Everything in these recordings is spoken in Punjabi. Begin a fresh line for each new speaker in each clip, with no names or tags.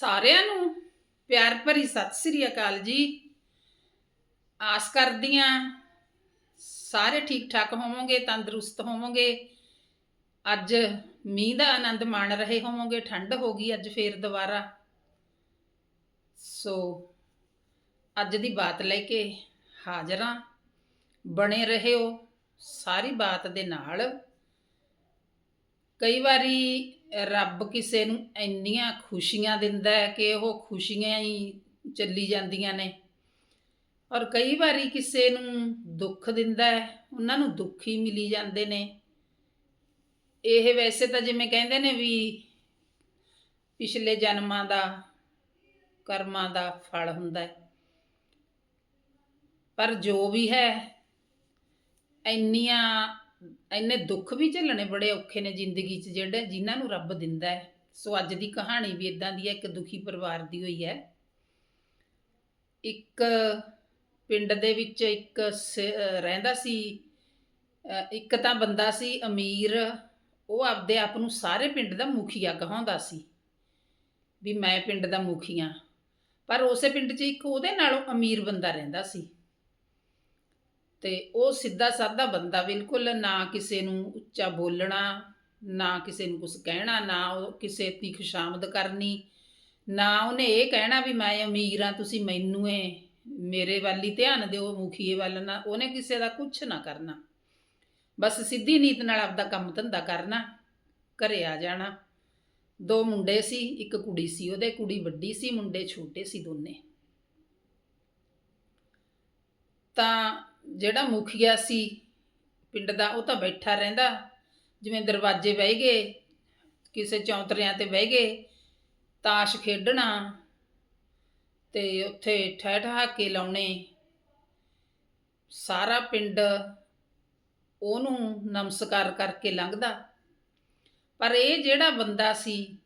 ਸਾਰਿਆਂ ਨੂੰ ਪਿਆਰ ਭਰੀ ਸਤਿ ਸ੍ਰੀ ਅਕਾਲ ਜੀ। ਆਸ ਕਰਦੀ ਕਰਦੀਆਂ ਸਾਰੇ ਠੀਕ ਠਾਕ ਹੋਵੋਗੇ, ਤੰਦਰੁਸਤ ਹੋਵੋਗੇ। ਅੱਜ ਮੀਂਹ ਦਾ ਆਨੰਦ ਮਾਣ ਰਹੇ ਹੋਵੋਗੇ, ਠੰਡ ਹੋ ਗਈ ਅੱਜ ਫੇਰ ਦੁਬਾਰਾ। ਸੋ ਅੱਜ ਦੀ ਬਾਤ ਲੈ ਕੇ ਹਾਜ਼ਰ ਹਾਂ। ਬਣੇ ਰਹਿਓ ਸਾਰੀ ਬਾਤ ਦੇ ਨਾਲ। ਕਈ ਵਾਰੀ ਰੱਬ ਕਿਸੇ ਨੂੰ ਇੰਨੀਆਂ ਖੁਸ਼ੀਆਂ ਦਿੰਦਾ ਹੈ ਕਿ ਉਹ ਖੁਸ਼ੀਆਂ ਹੀ ਚੱਲੀ ਜਾਂਦੀਆਂ ਨੇ। ਔਰ ਕਈ ਵਾਰੀ ਕਿਸੇ ਨੂੰ ਦੁੱਖ ਦਿੰਦਾ ਹੈ, ਉਹਨਾਂ ਨੂੰ ਦੁੱਖ ਹੀ ਮਿਲੀ ਜਾਂਦੇ ਨੇ। ਇਹ ਵੈਸੇ ਤਾਂ ਜਿਵੇਂ ਕਹਿੰਦੇ ਨੇ ਵੀ ਪਿਛਲੇ ਜਨਮਾਂ ਦਾ, ਕਰਮਾਂ ਦਾ ਫਲ ਹੁੰਦਾ ਹੈ। ਪਰ ਜੋ ਵੀ ਹੈ, ਇੰਨੀਆਂ ਇੰਨੇ ਦੁੱਖ ਵੀ ਝੱਲਣੇ ਬੜੇ ਔਖੇ ਨੇ ਜ਼ਿੰਦਗੀ 'ਚ ਜਿਹੜੇ ਜਿਨ੍ਹਾਂ ਨੂੰ ਰੱਬ ਦਿੰਦਾ ਹੈ। ਸੋ ਅੱਜ ਦੀ ਕਹਾਣੀ ਵੀ ਇਦਾਂ ਦੀ ਹੈ, ਇੱਕ ਦੁਖੀ ਪਰਿਵਾਰ ਦੀ ਹੋਈ ਹੈ। ਇੱਕ ਪਿੰਡ ਦੇ ਵਿੱਚ ਇੱਕ ਸ- ਰਹਿੰਦਾ ਸੀ ਇੱਕ ਤਾਂ ਬੰਦਾ ਸੀ ਅਮੀਰ, ਉਹ ਆਪਦੇ ਆਪ ਨੂੰ ਸਾਰੇ ਪਿੰਡ ਦਾ ਮੁਖੀਆ ਕਹਾਉਂਦਾ ਸੀ ਵੀ ਮੈਂ ਪਿੰਡ ਦਾ ਮੁਖੀਆ ਪਰ ਉਸੇ ਪਿੰਡ 'ਚ ਇੱਕ ਉਹਦੇ ਨਾਲੋਂ ਅਮੀਰ ਬੰਦਾ ਰਹਿੰਦਾ ਸੀ। ਤੇ ਉਹ ਸਿੱਧਾ ਸਾਦਾ ਬੰਦਾ ਬਿਲਕੁਲ, ਨਾ ਕਿਸੇ ਨੂੰ ਉੱਚਾ ਬੋਲਣਾ, ਨਾ ਕਿਸੇ ਨੂੰ ਕੁਝ ਕਹਿਣਾ, ਨਾ ਉਹ ਕਿਸੇ ਦੀ ਖੁਸ਼ਾਮਦ ਕਰਨੀ, ਨਾ ਉਹਨੇ ਇਹ ਕਹਿਣਾ ਵੀ ਮੈਂ ਅਮੀਰ ਆ ਤੁਸੀਂ ਮੈਨੂੰ ਏ ਮੇਰੇ ਵੱਲ ਹੀ ਧਿਆਨ ਦਿਓ ਮੁਖੀਏ ਵੱਲ ਨਾ, ਉਹਨੇ ਕਿਸੇ ਦਾ ਕੁਝ ਨਾ ਕਰਨਾ। ਬਸ ਸਿੱਧੀ ਨੀਤ ਨਾਲ ਆਪਦਾ ਕੰਮ ਧੰਦਾ ਕਰਨਾ, ਘਰੇ ਆ ਜਾਣਾ। ਦੋ ਮੁੰਡੇ ਸੀ, ਇੱਕ ਕੁੜੀ ਸੀ, ਉਹਦੇ ਕੁੜੀ ਵੱਡੀ ਸੀ, ਮੁੰਡੇ ਛੋਟੇ ਸੀ ਦੋਨੇ। ਤਾਂ ਜਿਹੜਾ ਮੁਖੀਆ ਸੀ ਪਿੰਡ ਦਾ, ਉਹ ਤਾਂ ਬੈਠਾ ਰਹਿੰਦਾ। ਜਿਵੇਂ ਦਰਵਾਜ਼ੇ ਬਹਿ ਗਏ, ਕਿਸੇ ਚੌਂਤਰਿਆਂ ਤੇ ਬਹਿ ਗਏ, ਤਾਸ਼ ਖੇਡਣਾ ਤੇ ਉੱਥੇ ਠਹਿ ਠਹਾਕੇ ਲਾਉਣੇ। ਸਾਰਾ ਪਿੰਡ ਉਹਨੂੰ ਨਮਸਕਾਰ ਕਰਕੇ ਲੰਘਦਾ। ਪਰ ਇਹ ਜਿਹੜਾ ਬੰਦਾ ਸੀ,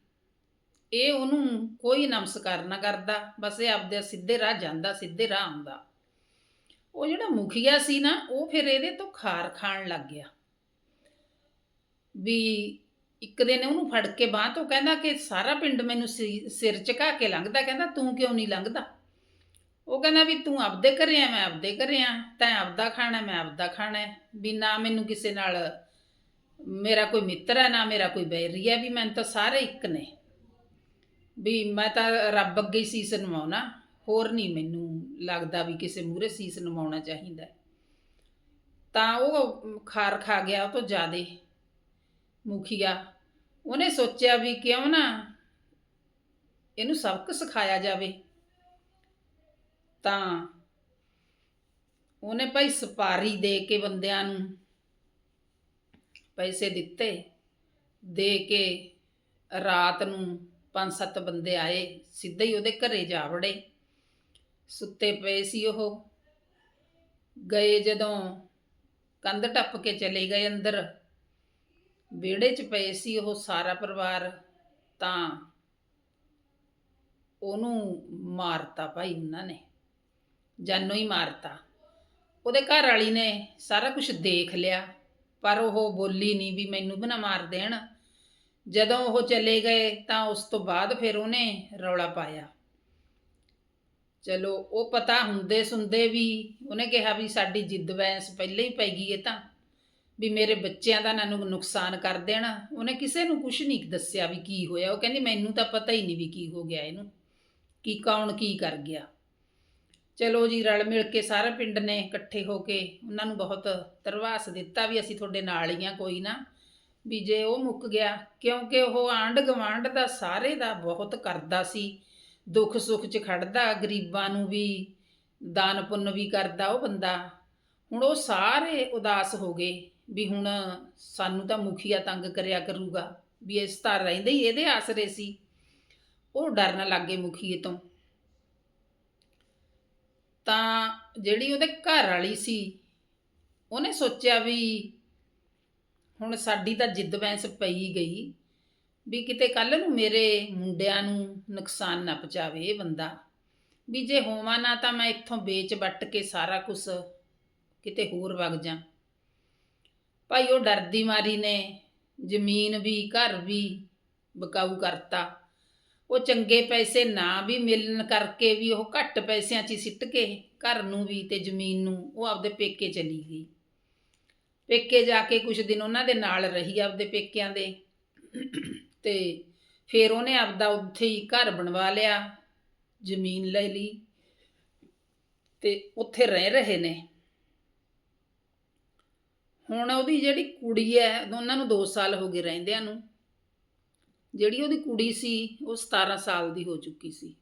ਇਹ ਉਹਨੂੰ ਕੋਈ ਨਮਸਕਾਰ ਨਾ ਕਰਦਾ। ਬਸ ਇਹ ਆਪਦੇ ਸਿੱਧੇ ਰਾਹ ਜਾਂਦਾ, ਸਿੱਧੇ ਰਾਹ ਆਉਂਦਾ। ਉਹ ਜਿਹੜਾ ਮੁਖੀਆ ਸੀ ਨਾ, ਉਹ ਫਿਰ ਇਹਦੇ ਤੋਂ ਖਾਰ ਖਾਣ ਲੱਗ ਗਿਆ। ਵੀ ਇੱਕ ਦਿਨ ਉਹਨੂੰ ਫੜ ਕੇ ਬਾਹ ਤੋਂ ਕਹਿੰਦਾ ਕਿ ਸਾਰਾ ਪਿੰਡ ਮੈਨੂੰ ਸਿ- ਸਿਰ ਝੁਕਾ ਕੇ ਲੰਘਦਾ, ਕਹਿੰਦਾ ਤੂੰ ਕਿਉਂ ਨਹੀਂ ਲੰਘਦਾ? ਉਹ ਕਹਿੰਦਾ ਵੀ ਤੂੰ ਆਪਦੇ ਘਰੇ ਆ, ਮੈਂ ਆਪਦੇ ਘਰੇ ਆ, ਤੈਂ ਆਪਦਾ ਖਾਣਾ, ਮੈਂ ਆਪਦਾ ਖਾਣਾ ਹੈ। ਵੀ ਨਾ ਮੈਨੂੰ ਕਿਸੇ ਨਾਲ ਮੇਰਾ ਕੋਈ ਮਿੱਤਰ ਹੈ, ਨਾ ਮੇਰਾ ਕੋਈ ਬੈਰੀ ਹੈ, ਵੀ ਮੈਨੂੰ ਤਾਂ ਸਾਰੇ ਇੱਕ ਨੇ। ਵੀ ਮੈਂ ਤਾਂ ਰੱਬ ਅੱਗੇ ਹੀ ਸੀਸ ਨਵਾਉਣਾ ਹੋਰ ਨਹੀਂ ਮੈਨੂੰ ਲੱਗਦਾ ਵੀ ਕਿਸੇ ਮੂਹਰੇ ਸੀਸ ਨਵਾਉਣਾ ਚਾਹੀਦਾ। ਤਾਂ ਉਹ ਖਾਰ ਖਾ ਗਿਆ ਉਹ ਤੋਂ ਜ਼ਿਆਦੇ। ਮੁਖੀਆ, ਉਹਨੇ ਸੋਚਿਆ ਵੀ ਕਿਉਂ ਨਾ ਇਹਨੂੰ ਸਬਕ ਸਿਖਾਇਆ ਜਾਵੇ। ਤਾਂ ਉਹਨੇ ਭਾਈ ਸਪਾਰੀ ਦੇ ਕੇ ਬੰਦਿਆਂ ਨੂੰ ਪੈਸੇ ਦਿੱਤੇ। ਦੇ ਕੇ ਰਾਤ ਨੂੰ ਪੰਜ ਸੱਤ ਬੰਦੇ ਆਏ, ਸਿੱਧੇ ਹੀ ਉਹਦੇ ਘਰੇ ਜਾ ਵੜੇ। ਸੁੱਤੇ ਪਏ ਸੀ ਉਹ। ਗਏ ਜਦੋਂ ਕੰਧ ਟੱਪ ਕੇ ਚਲੇ ਗਏ ਅੰਦਰ। ਵਿਹੜੇ 'ਚ ਪਏ ਸੀ ਉਹ ਸਾਰਾ ਪਰਿਵਾਰ। ਤਾਂ ਉਹਨੂੰ ਮਾਰਤਾ ਭਾਈ ਉਹਨਾਂ ਨੇ। ਜਾਨੋਂ ਹੀ ਮਾਰਤਾ। ਉਹਦੇ ਘਰ ਵਾਲੀ ਨੇ ਸਾਰਾ ਕੁਝ ਦੇਖ ਲਿਆ। ਪਰ ਉਹ ਬੋਲੀ ਨਹੀਂ ਵੀ ਮੈਨੂੰ ਵੀ ਨਾ ਮਾਰ ਦੇਣ। ਜਦੋਂ ਉਹ ਚਲੇ ਗਏ ਤਾਂ ਉਸ ਤੋਂ ਬਾਅਦ ਫਿਰ ਉਹਨੇ ਰੌਲਾ ਪਾਇਆ। ਚਲੋ, ਉਹ ਪਤਾ ਹੁੰਦੇ ਸੁਣਦੇ ਵੀ ਉਹਨੇ ਕਿਹਾ ਵੀ ਸਾਡੀ ਜਿੱਦ ਵੈਸ ਪਹਿਲਾਂ ਹੀ ਪੈ ਗਈ ਇਹ ਤਾਂ। ਵੀ ਮੇਰੇ ਬੱਚਿਆਂ ਦਾ ਨਾ ਨੂੰ ਨੁਕਸਾਨ ਕਰ ਦੇਣਾ। ਉਹਨੇ ਕਿਸੇ ਨੂੰ ਕੁਝ ਨਹੀਂ ਦੱਸਿਆ ਵੀ ਕੀ ਹੋਇਆ। ਉਹ ਕਹਿੰਦੀ, ਮੈਨੂੰ ਤਾਂ ਪਤਾ ਹੀ ਨਹੀਂ ਵੀ ਕੀ ਹੋ ਗਿਆ ਇਹਨੂੰ। ਕੀ, ਕੌਣ ਕੀ ਕਰ ਗਿਆ? ਚਲੋ ਜੀ, ਰਲ ਮਿਲ ਕੇ ਸਾਰਾ ਪਿੰਡ ਨੇ ਇਕੱਠੇ ਹੋ ਕੇ ਉਹਨਾਂ ਨੂੰ ਬਹੁਤ ਤਰਵਾਸ ਦਿੱਤਾ ਵੀ ਅਸੀਂ ਤੁਹਾਡੇ ਨਾਲ ਹੀ ਆ, ਕੋਈ ਨਾ। ਵੀ ਜੇ ਉਹ ਮੁੱਕ ਗਿਆ, ਕਿਉਂਕਿ ਉਹ ਆਂਢ ਗਵਾਂਢ ਦਾ, ਸਾਰੇ ਦਾ ਬਹੁਤ ਕਰਦਾ ਸੀ। ਦੁੱਖ ਸੁੱਖ 'ਚ ਖੜਦਾ, ਗਰੀਬਾਂ ਨੂੰ ਵੀ ਦਾਨ ਪੁੰਨ ਵੀ ਕਰਦਾ ਉਹ ਬੰਦਾ। ਹੁਣ ਉਹ ਸਾਰੇ ਉਦਾਸ ਹੋ ਗਏ ਵੀ ਹੁਣ ਸਾਨੂੰ ਤਾਂ ਮੁਖੀਆ ਤੰਗ ਕਰਿਆ ਕਰੂਗਾ, ਵੀ ਇਸ ਤਰ੍ਹਾਂ ਰਹਿੰਦੇ ਹੀ ਇਹਦੇ ਆਸਰੇ ਸੀ। ਉਹ ਡਰਨ ਲੱਗੇ ਮੁਖੀਏ ਤੋਂ। ਤਾਂ ਜਿਹੜੀ ਉਹਦੇ ਘਰ ਵਾਲੀ ਸੀ, ਉਹਨੇ ਸੋਚਿਆ ਵੀ ਹੁਣ ਸਾਡੀ ਤਾਂ ਜਿੱਦ ਵੈਸ ਪਈ ਗਈ। ਵੀ ਕਿਤੇ ਕੱਲ ਨੂੰ ਮੇਰੇ ਮੁੰਡਿਆਂ ਨੂੰ ਨੁਕਸਾਨ ਨਾ ਪਹੁੰਚਾਵੇ ਇਹ ਬੰਦਾ। ਵੀ ਜੇ ਹੋਵਾਂ ਨਾ ਤਾਂ ਮੈਂ ਇੱਥੋਂ ਵੇਚ ਵੱਟ ਕੇ ਸਾਰਾ ਕੁਝ ਕਿਤੇ ਹੋਰ ਵਗ ਜਾ ਭਾਈ ਉਹ ਡਰਦੀ ਮਾਰੀ ਨੇ, ਜ਼ਮੀਨ ਵੀ, ਘਰ ਵੀ ਬਕਾਊ ਕਰਤਾ। ਉਹ ਚੰਗੇ ਪੈਸੇ ਨਾ ਵੀ ਮਿਲਣ ਕਰਕੇ ਵੀ ਉਹ ਘੱਟ ਪੈਸਿਆਂ 'ਚ ਹੀ ਸਿੱਟ ਕੇ ਘਰ ਨੂੰ ਵੀ ਤੇ ਜ਼ਮੀਨ ਨੂੰ ਉਹ ਆਪਦੇ ਪੇਕੇ ਚਲੀ ਗਈ। ਪੇਕੇ ਜਾ ਕੇ ਕੁਝ ਦਿਨ ਉਹਨਾਂ ਦੇ ਨਾਲ ਰਹੀ ਆਪਦੇ ਪੇਕਿਆਂ ਦੇ। ਤੇ ਫਿਰ ਉਹਨੇ ਆਪਦਾ ਉੱਥੇ ਹੀ ਘਰ ਬਣਵਾ ਲਿਆ, ਜ਼ਮੀਨ ਲੈ ਲਈ ਤੇ ਉੱਥੇ ਰਹਿ ਰਹੇ ਨੇ। ਹੁਣ ਉਹਦੀ ਜਿਹੜੀ ਕੁੜੀ ਹੈ, ਉਹਨਾਂ ਨੂੰ 2 ਸਾਲ ਹੋ ਗਏ ਰਹਿੰਦਿਆਂ ਨੂੰ। ਜਿਹੜੀ ਉਹਦੀ ਕੁੜੀ ਸੀ, ਉਹ 17 ਸਾਲ ਦੀ ਹੋ ਚੁੱਕੀ ਸੀ।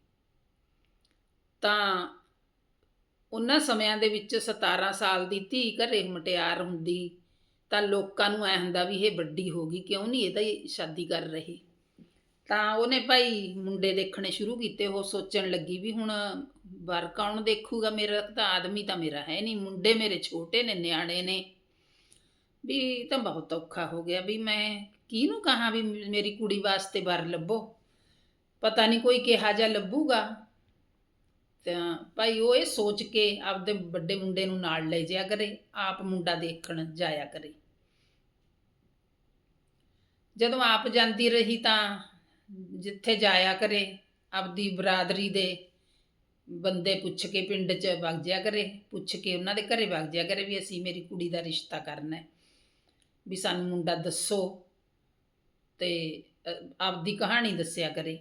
ਤਾਂ ਉਹਨਾਂ ਸਮਿਆਂ ਦੇ ਵਿੱਚ 17 ਸਾਲ ਦੀ ਧੀ ਘਰੇ ਮਟਿਆਰ ਹੁੰਦੀ ਤਾਂ ਲੋਕਾਂ ਨੂੰ ਐ ਹੁੰਦਾ ਵੀ ਇਹ ਵੱਡੀ ਹੋ ਗਈ, ਕਿਉਂ ਨਹੀਂ ਇਹਦਾ ਹੀ ਸ਼ਾਦੀ ਕਰ ਰਹੇ। ਤਾਂ ਉਹਨੇ ਭਾਈ ਮੁੰਡੇ ਦੇਖਣੇ ਸ਼ੁਰੂ ਕੀਤੇ, ਉਹ ਸੋਚਣ ਲੱਗੀ ਵੀ ਹੁਣ ਵਰ ਕੌਣ ਦੇਖੂਗਾ ਮੇਰਾ ਤਾਂ, ਆਦਮੀ ਤਾਂ ਮੇਰਾ ਹੈ ਨਹੀਂ, ਮੁੰਡੇ ਮੇਰੇ ਛੋਟੇ ਨੇ, ਨਿਆਣੇ ਨੇ। ਵੀ ਤਾਂ ਬਹੁਤ ਔਖਾ ਹੋ ਗਿਆ, ਵੀ ਮੈਂ ਕਿਹਨੂੰ ਕਹਾਂ ਵੀ ਮੇਰੀ ਕੁੜੀ ਵਾਸਤੇ ਵਰ ਲੱਭੋ। ਪਤਾ ਨਹੀਂ ਕੋਈ ਕਿਹਾ ਜਾ ਲੱਭੂਗਾ। ਤਾਂ ਭਾਈ ਉਹ ਇਹ ਸੋਚ ਕੇ ਆਪਦੇ ਵੱਡੇ ਮੁੰਡੇ ਨੂੰ ਨਾਲ ਲੈ ਜਾਇਆ ਕਰੇ, ਆਪ ਮੁੰਡਾ ਦੇਖਣ ਜਾਇਆ ਕਰੇ। ਜਦੋਂ ਆਪ ਜਾਂਦੀ ਰਹੀ ਤਾਂ ਜਿੱਥੇ ਜਾਇਆ ਕਰੇ, ਆਪਦੀ ਬਰਾਦਰੀ ਦੇ ਬੰਦੇ ਪੁੱਛ ਕੇ ਪਿੰਡ 'ਚ ਵਗ ਜਿਆ ਕਰੇ, ਪੁੱਛ ਕੇ ਉਹਨਾਂ ਦੇ ਘਰੇ ਵਗ ਜਿਆ ਕਰੇ ਵੀ ਅਸੀਂ ਮੇਰੀ ਕੁੜੀ ਦਾ ਰਿਸ਼ਤਾ ਕਰਨਾ ਹੈ। ਵੀ ਸਾਨੂੰ ਮੁੰਡਾ ਦੱਸੋ ਤੇ ਆਪਦੀ ਕਹਾਣੀ ਦੱਸਿਆ ਕਰੇ।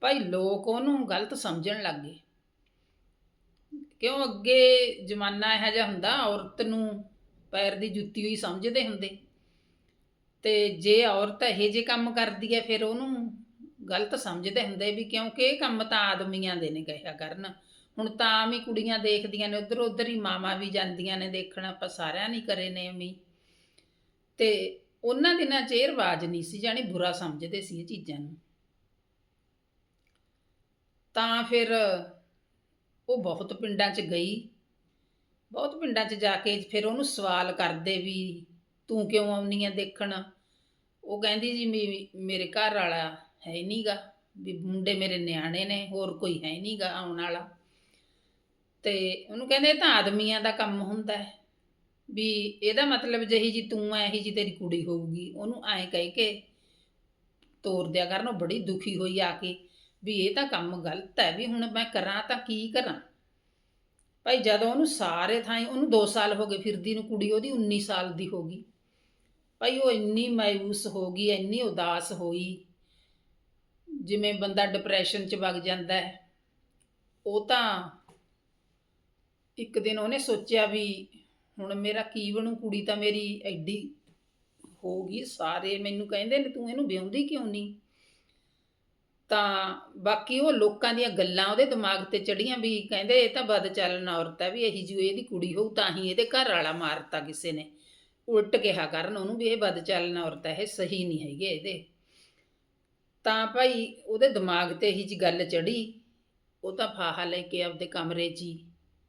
ਭਾਈ ਲੋਕ ਉਹਨੂੰ ਗਲਤ ਸਮਝਣ ਲੱਗ ਗਏ। ਕਿਉਂ ਅੱਗੇ ਜ਼ਮਾਨਾ ਇਹੋ ਜਿਹਾ ਹੁੰਦਾ, ਔਰਤ ਨੂੰ ਪੈਰ ਦੀ ਜੁੱਤੀ ਹੋਈ ਸਮਝਦੇ ਹੁੰਦੇ। ਤੇ ਜੇ ਔਰਤ ਇਹੋ ਜਿਹੇ ਕੰਮ ਕਰਦੀ ਹੈ, ਫਿਰ ਉਹਨੂੰ ਗਲਤ ਸਮਝਦੇ ਹੁੰਦੇ ਵੀ ਕਿਉਂਕਿ ਇਹ ਕੰਮ ਤਾਂ ਆਦਮੀਆਂ ਦੇ ਨੇ ਕਹਿਆ ਕਰਨ। ਹੁਣ ਤਾਂ ਆਮ ਹੀ ਕੁੜੀਆਂ ਦੇਖਦੀਆਂ ਨੇ, ਉਧਰ ਉਧਰ ਹੀ ਮਾਵਾਂ ਵੀ ਜਾਂਦੀਆਂ ਨੇ ਦੇਖਣ, ਆਪਾਂ ਸਾਰਿਆਂ ਨਹੀਂ ਕਰੇ ਨੇ ਅਮੀ ਤੇ ਉਹਨਾਂ ਦਿਨਾਂ 'ਚ ਇਹ ਰਿਵਾਜ ਨਹੀਂ ਸੀ, ਜਾਣੀ ਬੁਰਾ ਸਮਝਦੇ ਸੀ ਇਹ ਚੀਜ਼ਾਂ ਨੂੰ। ਤਾਂ ਫਿਰ ਉਹ ਬਹੁਤ ਪਿੰਡਾਂ 'ਚ ਗਈ। ਬਹੁਤ ਪਿੰਡਾਂ 'ਚ ਜਾ ਕੇ ਫਿਰ ਉਹਨੂੰ ਸਵਾਲ ਕਰਦੇ ਵੀ ਤੂੰ ਕਿਉਂ ਆਉਣੀ ਆ ਦੇਖਣ? ਉਹ ਕਹਿੰਦੀ ਜੀ ਵੀ ਮੇਰੇ ਘਰ ਵਾਲਾ ਹੈ ਨਹੀਂਗਾ ਵੀ ਮੁੰਡੇ ਮੇਰੇ ਨਿਆਣੇ ਨੇ, ਹੋਰ ਕੋਈ ਹੈ ਨਹੀਂਗਾ ਆਉਣ ਵਾਲਾ। ਤੇ ਉਹਨੂੰ ਕਹਿੰਦੇ ਇਹ ਤਾਂ ਆਦਮੀਆਂ ਦਾ ਕੰਮ ਹੁੰਦਾ ਹੈ। ਵੀ ਇਹਦਾ ਮਤਲਬ ਜਿਹੀ ਜੀ ਤੂੰ ਐ ਇਹੀ ਜੀ ਤੇਰੀ ਕੁੜੀ ਹੋਊਗੀ। ਉਹਨੂੰ ਐਂ ਕਹਿ ਕੇ ਤੋਰ ਦਿਆ ਕਰਨ, ਉਹ ਬੜੀ ਦੁਖੀ ਹੋਈ ਆ ਕੇ, ਵੀ ਇਹ ਤਾਂ ਕੰਮ ਗਲਤ ਹੈ, ਵੀ ਹੁਣ ਮੈਂ ਕਰਾਂ ਤਾਂ ਕੀ ਕਰਾਂ? ਭਾਈ ਜਦੋਂ ਉਹਨੂੰ ਸਾਰੇ ਥਾਂ ਉਹਨੂੰ 2 ਸਾਲ ਹੋ ਗਏ ਫਿਰਦੀ ਨੂੰ, ਕੁੜੀ ਉਹਦੀ 19 ਸਾਲ ਦੀ ਹੋ ਗਈ। ਭਾਈ ਉਹ ਇੰਨੀ ਮਾਇੂਸ ਹੋ ਗਈ, ਇੰਨੀ ਉਦਾਸ ਹੋਈ। ਜਿਵੇਂ ਬੰਦਾ ਡਿਪਰੈਸ਼ਨ 'ਚ ਵਗ ਜਾਂਦਾ ਹੈ। ਉਹ ਤਾਂ ਇੱਕ ਦਿਨ ਉਹਨੇ ਸੋਚਿਆ ਵੀ ਹੁਣ ਮੇਰਾ ਕੀ ਬਣੂ, ਕੁੜੀ ਤਾਂ ਮੇਰੀ ਐਡੀ ਹੋ ਗਈ ਸਾਰੇ। ਮੈਨੂੰ ਕਹਿੰਦੇ ਨੇ, ਤੂੰ ਇਹਨੂੰ ਵਿਆਹੁੰਦੀ ਕਿਉਂ ਨਹੀਂ? ਤਾਂ ਬਾਕੀ ਉਹ ਲੋਕਾਂ ਦੀਆਂ ਗੱਲਾਂ ਉਹਦੇ ਦਿਮਾਗ ਤੇ ਚੜੀਆਂ ਵੀ ਕਹਿੰਦੇ, ਇਹ ਤਾਂ ਬਦ ਚੱਲਣ ਔਰਤ ਹੈ ਵੀ ਇਹੀ ਜਿਹੀ, ਇਹਦੀ ਕੁੜੀ ਹੋਊ ਤਾਂ ਹੀ ਇਹਦੇ ਘਰ ਵਾਲਾ ਮਾਰਤਾ ਕਿਸੇ ਨੇ। ਉਲਟ ਕਿਹਾ ਕਰਨ ਉਹਨੂੰ ਵੀ ਇਹ ਬਦ ਚੱਲਣ ਔਰਤ ਹੈ ਇਹ ਸਹੀ ਨਹੀਂ ਹੈਗੇ ਇਹਦੇ। ਤਾਂ ਭਾਈ ਉਹਦੇ ਦਿਮਾਗ ਤੇ ਹੀ ਜੀ ਗੱਲ ਚੜੀ ਉਹ ਤਾਂ ਫਾਹਾ ਲੈ ਕੇ ਆਪਦੇ ਕਮਰੇ 'ਚ ਹੀ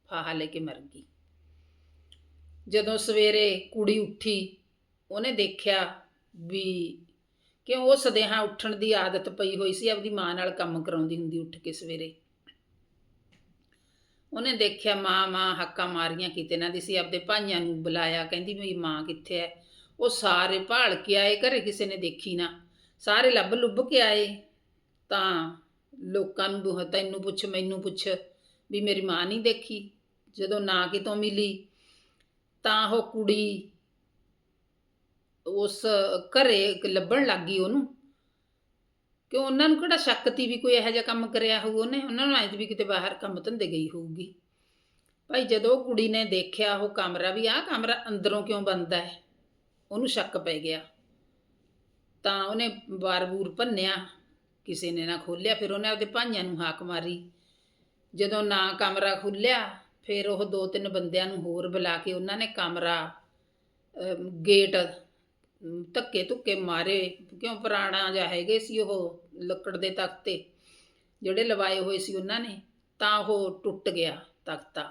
ਫਾਹਾ ਲੈ ਕੇ ਮਰ ਗਈ। ਜਦੋਂ ਸਵੇਰੇ ਕੁੜੀ ਉੱਠੀ, ਉਹਨੇ ਦੇਖਿਆ ਵੀ ਕਿ ਉਹ ਸਦੇਹਾ ਉੱਠਣ ਦੀ ਆਦਤ ਪਈ ਹੋਈ ਸੀ, ਆਪਦੀ ਮਾਂ ਨਾਲ ਕੰਮ ਕਰਾਉਂਦੀ ਹੁੰਦੀ ਉੱਠ ਕੇ ਸਵੇਰੇ। ਉਹਨੇ ਦੇਖਿਆ ਮਾਂ ਮਾਂ ਹੱਕਾਂ ਮਾਰੀਆਂ ਕਿਤੇ ਨਾ ਦੀ ਸੀ ਆਪਦੇ ਭਾਈਆਂ ਨੂੰ ਬੁਲਾਇਆ, ਕਹਿੰਦੀ ਮੇਰੀ ਮਾਂ ਕਿੱਥੇ ਹੈ ਉਹ ਸਾਰੇ ਭਾਲ ਕੇ ਆਏ, ਘਰੇ ਕਿਸੇ ਨੇ ਦੇਖੀ ਨਾ। ਸਾਰੇ ਲੱਭ ਲੁੱਭ ਕੇ ਆਏ। ਤਾਂ ਲੋਕਾਂ ਨੂੰ ਦੁਹ ਤੈਨੂੰ ਪੁੱਛ, ਮੈਨੂੰ ਪੁੱਛ ਵੀ ਮੇਰੀ ਮਾਂ ਨਹੀਂ ਦੇਖੀ। ਜਦੋਂ ਨਾ ਕਿਤੋਂ ਮਿਲੀ, ਤਾਂ ਉਹ ਕੁੜੀ ਉਸ ਘਰੇ ਲੱਭਣ ਲੱਗ ਗਈ ਉਹਨੂੰ। ਕਿ ਉਹਨਾਂ ਨੂੰ ਕਿਹੜਾ ਸ਼ੱਕ ਤੀ ਵੀ ਕੋਈ ਇਹੋ ਜਿਹਾ ਕੰਮ ਕਰਿਆ ਹੋਊ? ਉਹਨੇ, ਉਹਨਾਂ ਨੂੰ ਐਂ ਵੀ ਕਿਤੇ ਬਾਹਰ ਕੰਮ ਧੰਦੇ ਗਈ ਹੋਊਗੀ। ਭਾਈ ਜਦੋਂ ਕੁੜੀ ਨੇ ਦੇਖਿਆ ਉਹ ਕਮਰਾ ਵੀ, ਆਹ ਕਮਰਾ ਅੰਦਰੋਂ ਕਿਉਂ ਬੰਦ ਹੈ? ਉਹਨੂੰ ਸ਼ੱਕ ਪੈ ਗਿਆ। ਤਾਂ ਉਹਨੇ ਬਾਰ-ਬੂਰ ਭੰਨਿਆ, ਕਿਸੇ ਨੇ ਨਾ ਖੋਲਿਆ ਫਿਰ ਉਹਨੇ ਆਪਦੇ ਭਾਈਆਂ ਨੂੰ ਹਾਕ ਮਾਰੀ। ਜਦੋਂ ਨਾ ਕਮਰਾ ਖੁੱਲਿਆ ਫਿਰ ਉਹ ਦੋ ਤਿੰਨ ਬੰਦਿਆਂ ਨੂੰ ਹੋਰ ਬੁਲਾ ਕੇ ਉਹਨਾਂ ਨੇ ਕਮਰਾ ਗੇਟ ਧੱਕੇ ਧੁੱਕੇ ਮਾਰੇ, ਕਿਉਂ ਪੁਰਾਣਾ ਜਿਹਾ ਹੈਗੇ ਸੀ ਉਹ ਲੱਕੜ ਦੇ ਤਖਤੇ ਜਿਹੜੇ ਲਵਾਏ ਹੋਏ ਸੀ ਉਹਨਾਂ ਨੇ, ਤਾਂ ਉਹ ਟੁੱਟ ਗਿਆ ਤਖਤਾ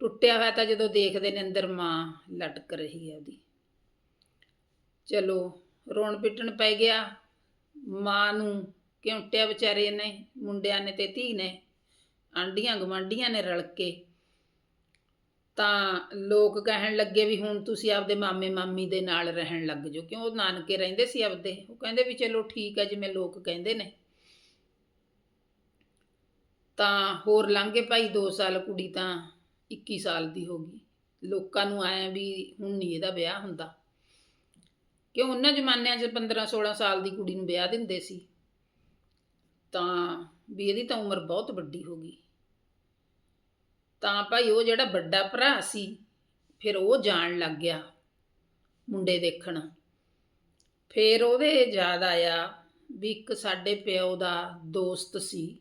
ਟੁੱਟਿਆ ਹੋਇਆ ਤਾਂ ਜਦੋਂ ਦੇਖਦੇ ਨੇ ਅੰਦਰ ਮਾਂ ਲਟਕ ਰਹੀ ਹੈ ਉਹਦੀ। ਚਲੋ, ਰੋਣ ਪਿੱਟਣ ਪੈ ਗਿਆ, ਮਾਂ ਨੂੰ ਕਿਉਂਟਿਆ ਵਿਚਾਰੇ ਨੇ, ਮੁੰਡਿਆਂ ਨੇ ਤੇ ਧੀ ਨੇ ਆਂਡੀਆਂ ਗਵਾਂਡੀਆਂ ਨੇ ਰਲ ਕੇ ਤਾਂ ਲੋਕ ਕਹਿਣ ਲੱਗੇ ਵੀ ਹੁਣ ਤੁਸੀਂ ਆਪਦੇ ਮਾਮੇ ਮਾਮੀ ਦੇ ਨਾਲ ਰਹਿਣ ਲੱਗ ਜਾਓ। ਕਿਉਂ? ਉਹ ਨਾਨਕੇ ਰਹਿੰਦੇ ਸੀ ਆਪਦੇ। ਉਹ ਕਹਿੰਦੇ ਵੀ ਚਲੋ ਠੀਕ ਹੈ ਜਿਵੇਂ ਲੋਕ ਕਹਿੰਦੇ ਨੇ। ਤਾਂ ਹੋਰ ਲੰਘੇ ਭਾਈ 2 ਸਾਲ ਕੁੜੀ ਤਾਂ 21 ਸਾਲ ਦੀ ਹੋ ਗਈ। ਲੋਕਾਂ ਨੂੰ ਆਇਆ ਵੀ ਹੁਣ ਨਹੀਂ ਇਹਦਾ ਵਿਆਹ ਹੁੰਦਾ। ਕਿਉਂ? ਉਹਨਾਂ ਜ਼ਮਾਨਿਆਂ 'ਚ 15 16 ਸਾਲ ਦੀ ਕੁੜੀ ਨੂੰ ਵਿਆਹ ਦਿੰਦੇ ਸੀ। ਤਾਂ ਵੀ ਇਹਦੀ ਤਾਂ ਉਮਰ ਬਹੁਤ ਵੱਡੀ ਹੋ ਗਈ। ਤਾਂ ਭਾਈ ਉਹ ਜਿਹੜਾ ਵੱਡਾ ਭਰਾ ਸੀ, ਫਿਰ ਉਹ ਜਾਣ ਲੱਗ ਗਿਆ ਮੁੰਡੇ ਦੇਖਣ। ਫਿਰ ਉਹਦੇ ਯਾਦ ਆਇਆ ਵੀ ਇੱਕ ਸਾਡੇ ਪਿਓ ਦਾ ਦੋਸਤ ਸੀ,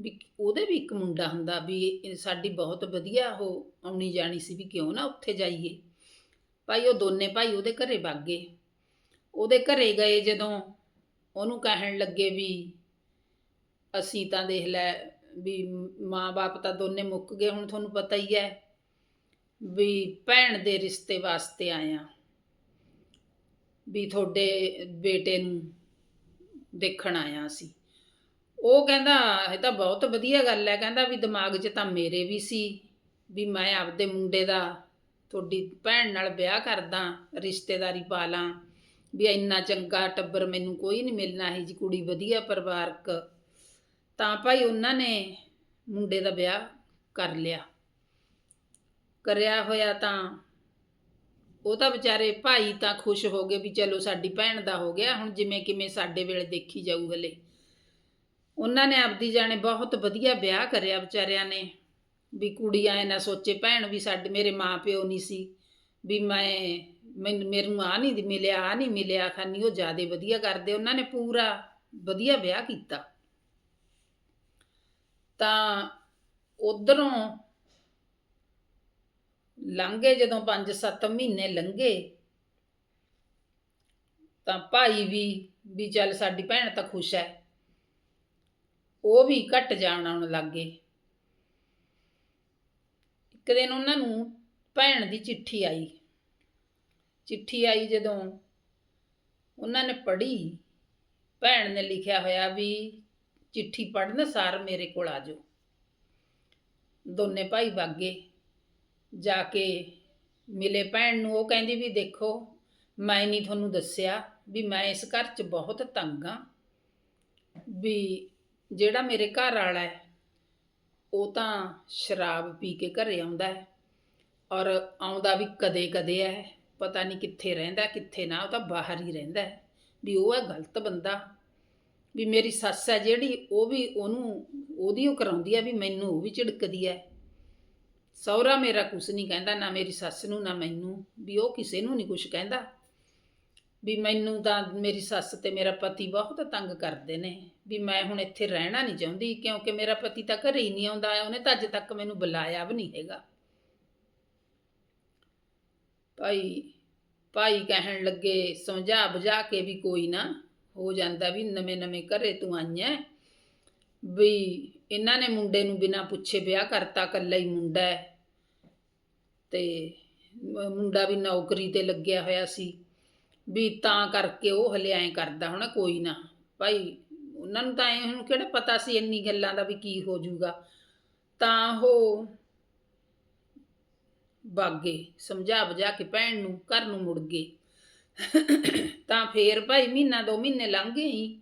ਵੀ ਉਹਦੇ ਵੀ ਇੱਕ ਮੁੰਡਾ ਹੁੰਦਾ ਵੀ ਸਾਡੀ ਬਹੁਤ ਵਧੀਆ ਉਹ ਆਉਣੀ ਜਾਣੀ ਸੀ ਵੀ ਕਿਉਂ ਨਾ ਉੱਥੇ ਜਾਈਏ। ਭਾਈ ਉਹ ਦੋਨੇ ਭਾਈ ਉਹਦੇ ਘਰੇ ਵਗ ਗਏ। ਉਹਦੇ ਘਰੇ ਗਏ ਜਦੋਂ ਉਹਨੂੰ ਕਹਿਣ ਲੱਗੇ ਵੀ ਅਸੀਂ ਤਾਂ ਦੇਖ ਲੈ ਵੀ ਮਾਂ-ਬਾਪ ਤਾਂ ਦੋਨੇ ਮੁੱਕ ਗਏ, ਹੁਣ ਤੁਹਾਨੂੰ ਪਤਾ ਹੀ ਹੈ ਵੀ ਭੈਣ ਦੇ ਰਿਸ਼ਤੇ ਵਾਸਤੇ ਆਇਆ। ਵੀ ਤੁਹਾਡੇ ਬੇਟੇ ਨੂੰ ਦੇਖਣ ਆਇਆ ਸੀ ਉਹ ਕਹਿੰਦਾ, ਇਹ ਤਾਂ ਬਹੁਤ ਵਧੀਆ ਗੱਲ ਹੈ, ਕਹਿੰਦਾ ਵੀ ਦਿਮਾਗ 'ਚ ਤਾਂ ਮੇਰੇ ਵੀ ਸੀ, ਵੀ ਮੈਂ ਆਪਦੇ ਮੁੰਡੇ ਦਾ, ਤੁਹਾਡੀ ਭੈਣ ਨਾਲ ਵਿਆਹ ਕਰਦਾ, ਰਿਸ਼ਤੇਦਾਰੀ ਪਾ ਲਾਂ, ਵੀ ਇੰਨਾ ਚੰਗਾ ਟੱਬਰ ਮੈਨੂੰ ਕੋਈ ਨਹੀਂ ਮਿਲਣਾ, ਇਹ ਜੀ ਕੁੜੀ ਵਧੀਆ ਪਰਿਵਾਰਕ ਤਾਂ ਭਾਈ ਉਹਨਾਂ ਨੇ ਮੁੰਡੇ ਦਾ ਵਿਆਹ ਕਰ ਲਿਆ। ਕਰਿਆ ਹੋਇਆ ਤਾਂ ਉਹ ਤਾਂ ਵਿਚਾਰੇ ਭਾਈ ਤਾਂ ਖੁਸ਼ ਹੋ ਗਏ ਵੀ ਚਲੋ ਸਾਡੀ ਭੈਣ ਦਾ ਹੋ ਗਿਆ, ਹੁਣ ਜਿਵੇਂ ਕਿਵੇਂ ਸਾਡੇ ਵੇਲੇ ਦੇਖੀ ਜਾਊ ਹਲੇ। ਉਹਨਾਂ ਨੇ ਆਪਦੀ ਜਾਣੇ ਬਹੁਤ ਵਧੀਆ ਵਿਆਹ ਕਰਿਆ ਵਿਚਾਰਿਆਂ ਨੇ, ਵੀ ਕੁੜੀ ਐ ਨਾ ਸੋਚੇ ਭੈਣ ਵੀ ਸਾਡੇ, ਮੇਰੇ ਮਾਪਿਓ ਨਹੀਂ ਸੀ, ਵੀ ਮੈਂ, ਮੈਨੂੰ ਮੈਨੂੰ ਆ ਨਹੀਂ ਮਿਲਿਆ ਆ ਨਹੀਂ ਮਿਲਿਆ, ਖਾਨੀ ਉਹ ਜਿਆਦੇ ਵਧੀਆ ਕਰਦੇ, ਉਹਨਾਂ ਨੇ ਪੂਰਾ ਵਧੀਆ ਵਿਆਹ ਕੀਤਾ। ਤਾਂ ਉਧਰੋਂ ਲੰਘੇ ਜਦੋਂ 5-7 ਮਹੀਨੇ ਲੰਘੇ, ਤਾਂ ਭਾਈ ਵੀ ਵੀ ਚੱਲ ਸਾਡੀ ਭੈਣ ਤਾਂ ਖੁਸ਼ ਹੈ ਉਹ ਵੀ ਘਟ ਜਾਣ ਆਉਣ ਲੱਗੇ ਇੱਕ ਦਿਨ ਉਹਨਾਂ ਨੂੰ ਭੈਣ ਦੀ ਚਿੱਠੀ ਆਈ। ਚਿੱਠੀ ਆਈ ਜਦੋਂ ਉਹਨਾਂ ਨੇ ਪੜ੍ਹੀ। ਭੈਣ ਨੇ ਲਿਖਿਆ ਹੋਇਆ ਵੀ ਚਿੱਠੀ ਪੜ੍ਹਨ ਸਾਰ ਮੇਰੇ ਕੋਲ ਆ ਜਾਓ। ਦੋਨੇ ਭਾਈ ਬਾਗੇ ਜਾ ਕੇ ਮਿਲੇ ਭੈਣ ਨੂੰ, ਉਹ ਕਹਿੰਦੀ ਵੀ ਦੇਖੋ, ਮੈਂ ਨਹੀਂ ਤੁਹਾਨੂੰ ਦੱਸਿਆ ਵੀ ਮੈਂ ਇਸ ਘਰ 'ਚ ਬਹੁਤ ਤੰਗ ਆ, ਵੀ ਜਿਹੜਾ ਮੇਰੇ ਘਰ ਵਾਲਾ ਹੈ, ਉਹ ਤਾਂ ਸ਼ਰਾਬ ਪੀ ਕੇ ਘਰੇ ਆਉਂਦਾ ਹੈ ਔਰ ਆਉਂਦਾ ਵੀ ਕਦੇ-ਕਦੇ ਹੈ, ਪਤਾ ਨਹੀਂ ਕਿੱਥੇ ਰਹਿੰਦਾ, ਕਿੱਥੇ ਨਾ, ਉਹ ਤਾਂ ਬਾਹਰ ਹੀ ਰਹਿੰਦਾ ਵੀ ਉਹ ਹੈ ਗਲਤ ਬੰਦਾ। ਵੀ ਮੇਰੀ ਸੱਸ ਹੈ ਜਿਹੜੀ, ਉਹ ਵੀ ਉਹਨੂੰ, ਉਹਦੀ ਉਹ ਕਰਾਉਂਦੀ ਹੈ ਵੀ ਮੈਨੂੰ ਉਹ ਵੀ ਝਿੜਕਦੀ ਹੈ। ਸਹੁਰਾ ਮੇਰਾ ਕੁਛ ਨਹੀਂ ਕਹਿੰਦਾ, ਨਾ ਮੇਰੀ ਸੱਸ ਨੂੰ, ਨਾ ਮੈਨੂੰ, ਵੀ ਉਹ ਕਿਸੇ ਨੂੰ ਨਹੀਂ ਕੁਛ ਕਹਿੰਦਾ। ਵੀ ਮੈਨੂੰ ਤਾਂ ਮੇਰੀ ਸੱਸ ਤੇ ਮੇਰਾ ਪਤੀ ਬਹੁਤ ਤੰਗ ਕਰਦੇ ਨੇ, ਵੀ ਮੈਂ ਹੁਣ ਇੱਥੇ ਰਹਿਣਾ ਨਹੀਂ ਚਾਹੁੰਦੀ, ਕਿਉਂਕਿ ਮੇਰਾ ਪਤੀ ਤਾਂ ਘਰੇ ਹੀ ਨਹੀਂ ਆਉਂਦਾ, ਉਹਨੇ ਤਾਂ ਅੱਜ ਤੱਕ ਮੈਨੂੰ ਬੁਲਾਇਆ ਵੀ ਨਹੀਂ ਹੈਗਾ। ਭਾਈ ਭਾਈ ਕਹਿਣ ਲੱਗੇ ਸਮਝਾ ਬੁਝਾ ਕੇ ਵੀ ਕੋਈ ਨਾ ਹੋ ਜਾਂਦਾ ਵੀ ਨਵੇਂ ਨਵੇਂ ਘਰੇ ਤੂੰ ਆਈਆਂ ਵੀ ਇਹਨਾਂ ਨੇ ਮੁੰਡੇ ਨੂੰ ਬਿਨਾਂ ਪੁੱਛੇ ਵਿਆਹ ਕਰਤਾ ਕੱਲਾ ਹੀ ਮੁੰਡਾ ਹੈ। ਤੇ ਮੁੰਡਾ ਵੀ ਨੌਕਰੀ ਤੇ ਲੱਗਿਆ ਹੋਇਆ ਸੀ। ਵੀ ਤਾਂ ਕਰਕੇ ਉਹ ਹਲੇ ਐਂ ਕਰਦਾ ਹੋਣਾ, ਕੋਈ ਨਾ। ਭਾਈ, ਉਹਨਾਂ ਨੂੰ ਤਾਂ ਐ ਹੁਣ ਕਿਹੜਾ ਪਤਾ ਸੀ ਇੰਨੀ ਗੱਲਾਂ ਦਾ ਵੀ ਕੀ ਹੋ ਜਾਊਗਾ। ਤਾਂ ਉਹ ਬਾਗੇ ਸਮਝਾ ਬੁਝਾ ਕੇ ਭੈਣ ਨੂੰ, ਘਰ ਨੂੰ ਮੁੜ ਗਏ। ਤਾਂ ਫੇਰ ਭਾਈ ਮਹੀਨਾ ਦੋ ਮਹੀਨੇ ਲੰਘ ਗਏ ਹੀ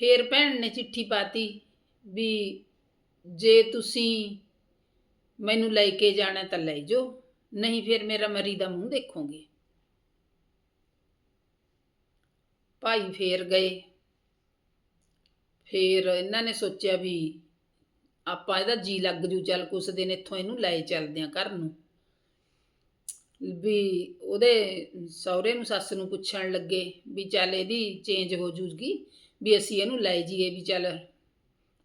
ਫੇਰ ਭੈਣ ਨੇ ਚਿੱਠੀ ਪਾਤੀ ਵੀ ਜੇ ਤੁਸੀਂ ਮੈਨੂੰ ਲੈ ਕੇ ਜਾਣਾ ਤਾਂ ਲੈ ਜਾਓ, ਨਹੀਂ ਫਿਰ ਮੇਰਾ ਮਰੀ ਦਾ ਮੂੰਹ ਦੇਖੋਗੇ। ਭਾਈ ਫੇਰ ਗਏ। ਫੇਰ ਇਹਨਾਂ ਨੇ ਸੋਚਿਆ ਵੀ ਆਪਾਂ ਇਹਦਾ ਜੀ ਲੱਗ ਜੂ, ਚੱਲ ਕੁਛ ਦਿਨ ਇੱਥੋਂ ਇਹਨੂੰ ਲੈ ਚੱਲਦੇ ਆਂ ਘਰ ਨੂੰ। ਵੀ ਉਹਦੇ ਸਹੁਰੇ ਨੂੰ ਸੱਸ ਨੂੰ ਪੁੱਛਣ ਲੱਗੇ ਵੀ ਚੱਲ ਇਹਦੀ ਚੇਂਜ ਹੋ ਜੂਗੀ, ਵੀ ਅਸੀਂ ਇਹਨੂੰ ਲੈ ਜਾਈਏ ਵੀ ਚੱਲ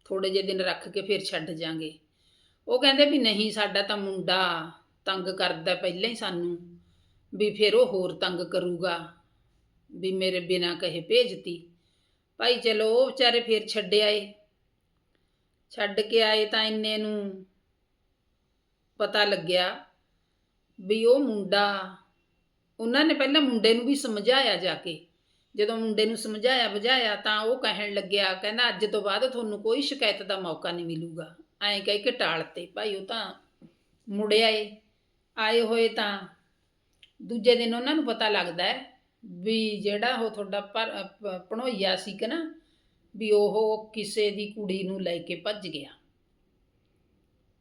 ਥੋੜੇ ਜਿਹੇ ਦਿਨ ਰੱਖ ਕੇ ਫਿਰ ਛੱਡ ਜਾਾਂਗੇ। ਉਹ ਕਹਿੰਦੇ ਵੀ ਨਹੀਂ, ਸਾਡਾ ਤਾਂ ਮੁੰਡਾ ਤੰਗ ਕਰਦਾ ਪਹਿਲਾਂ ਹੀ ਸਾਨੂੰ, ਵੀ ਫਿਰ ਉਹ ਹੋਰ ਤੰਗ ਕਰੂਗਾ, ਵੀ ਮੇਰੇ ਬਿਨਾ ਕਹੇ ਭੇਜਤੀ। ਭਾਈ ਚਲੋ, ਉਹ ਵਿਚਾਰੇ ਫਿਰ ਛੱਡ ਆਏ। ਛੱਡ ਕੇ ਆਏ ਤਾਂ ਇੰਨੇ ਨੂੰ ਪਤਾ ਲੱਗਿਆ ਵੀ ਉਹ ਮੁੰਡਾ, ਉਹਨਾਂ ਨੇ ਪਹਿਲਾਂ ਮੁੰਡੇ ਨੂੰ ਵੀ ਸਮਝਾਇਆ ਜਾ ਕੇ। ਜਦੋਂ ਮੁੰਡੇ ਨੂੰ ਸਮਝਾਇਆ ਬੁਝਾਇਆ ਤਾਂ ਉਹ ਕਹਿਣ ਲੱਗਿਆ, ਕਹਿੰਦਾ ਅੱਜ ਤੋਂ ਬਾਅਦ ਤੁਹਾਨੂੰ ਕੋਈ ਸ਼ਿਕਾਇਤ ਦਾ ਮੌਕਾ ਨਹੀਂ ਮਿਲੂਗਾ। ਐਂ ਕਹਿ ਕੇ ਟਾਲਤੇ ਭਾਈ ਉਹ ਤਾਂ ਮੁੜਿਆ ਏ ਆਏ ਹੋਏ ਤਾਂ ਦੂਜੇ ਦਿਨ ਉਹਨਾਂ ਨੂੰ ਪਤਾ ਲੱਗਦਾ ਹੈ ਵੀ ਜਿਹੜਾ ਉਹ ਤੁਹਾਡਾ ਪਰ ਪ- ਸੀ ਕਿ ਨਾ, ਵੀ ਉਹ ਕਿਸੇ ਦੀ ਕੁੜੀ ਨੂੰ ਲੈ ਕੇ ਭੱਜ ਗਿਆ।